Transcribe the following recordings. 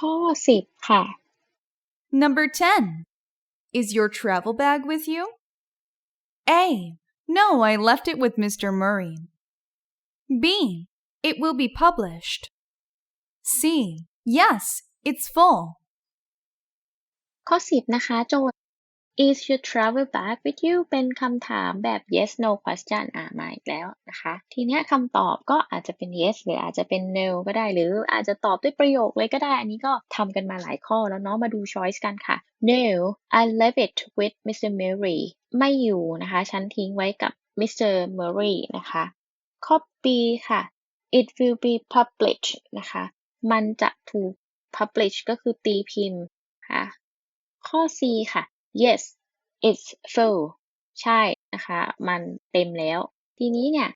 ข้อสิบค่ะ Number 10. Is your travel bag with you? A. No, I left it with Mr. Murray. B. It will be published. C. Yes, it's full. ข้อสิบนะคะ โจทย์ is your travel bag with you เป็นคำถามแบบ yes no question อ่ามาอีกแล้วนะคะ ทีนี้คำตอบก็อาจจะเป็น yes หรืออาจจะเป็น no ก็ได้ หรืออาจจะตอบด้วยประโยคเลยก็ได้ อันนี้ก็ทำกันมาหลายข้อแล้วเนาะ มาดู choice กันค่ะ no I left it with Mr. Murray ไม่อยู่นะคะ ฉันทิ้งไว้กับ Mr. Murray นะคะ ข้อ B ค่ะ it will be published นะคะ มันจะถูก publish ก็คือตีพิมพ์ค่ะ ข้อ C ค่ะ yes it's full ใช่นะคะ มันเต็มแล้ว ทีนี้เนี่ย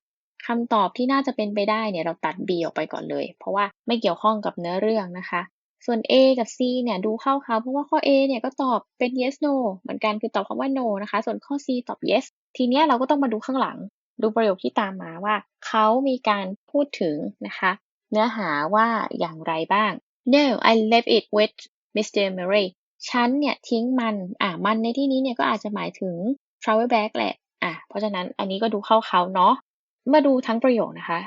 คำตอบที่น่าจะเป็นไปได้เนี่ยเราตัด B ออกไปก่อนเลย เพราะว่าไม่เกี่ยวข้องกับเนื้อเรื่องนะคะ ส่วน A กับ C เนี่ยดูเข้าเขาเพราะว่าข้อ A เนี่ยก็ตอบเป็น yes no เหมือนกันคือตอบคำว่า no นะคะ ส่วนข้อ C ตอบ yes ทีเนี้ยเราก็ต้องมาดูข้างหลัง ดูประโยคที่ตามมาว่าเขามีการพูดถึงนะคะ เนื้อหาว่าอย่างไรบ้าง No I left it with Mr. Murray ฉันเนี่ยทิ้งมัน อะมันในที่นี้เนี่ยก็อาจจะหมายถึง travel bag แหละ อะเพราะฉะนั้นอันนี้ก็ดูเข้าเขาเนาะ มาดูทั้งประโยคนะคะ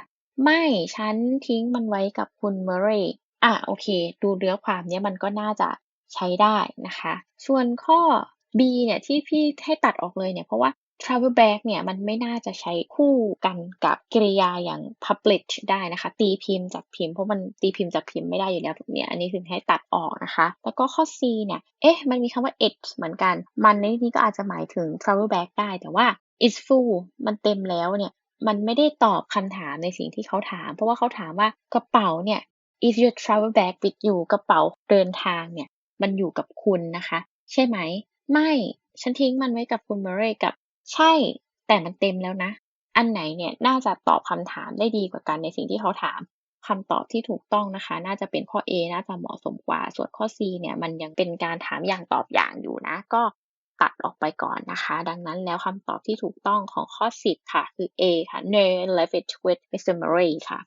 ไม่ฉันทิ้งมันไว้กับคุณเมเรย์อะโอเค ดูเนื้อความเนี่ยมันก็น่าจะใช้ได้นะคะ ส่วนข้อ B เนี่ยที่พี่ให้ตัดออกเลยเนี่ยเพราะว่า travel bag เนี่ยมันไม่น่าจะใช้คู่กันกับกริยาอย่าง publish ได้นะคะ ตีพิมพ์จากพิมพ์เพราะมันตีพิมพ์จากพิมพ์ไม่ได้อยู่แล้วเนี้ยอันนี้ถึงให้ตัดออกนะคะ แล้วก็ข้อ C เนี่ยเอ๊ะมันมีคำว่า it เหมือนกัน มันในที่นี้ก็อาจจะหมายถึง travel bag ได้แต่ว่า it's full มันเต็มแล้วเนี่ยมันไม่ได้ตอบคำถามในสิ่งที่เขาถาม เพราะว่าเขาถามว่ากระเป๋าเนี่ย is your travel bag with you กระเป๋าเดินทางเนี่ยมันอยู่กับคุณนะคะ ใช่ไหม ไม่ฉันทิ้งมันไว้กับคุณเมเรย์กับ ใช่ แต่มันเต็มแล้วนะ อันไหนเนี่ยน่าจะตอบคำถามได้ดีกว่ากันในสิ่งที่เขาถามคำตอบที่ถูกต้องนะคะ น่าจะเป็นข้อ A น่าจะเหมาะสมกว่า ส่วนข้อ C เนี่ยมันยังเป็นการถามอย่างตอบอย่างอยู่นะ ก็ตัดออกไปก่อนนะคะ ดังนั้นแล้วคำตอบที่ถูกต้องของข้อ 10 ค่ะ คือ A ค่ะ No left it with Mr. Murray ค่ะ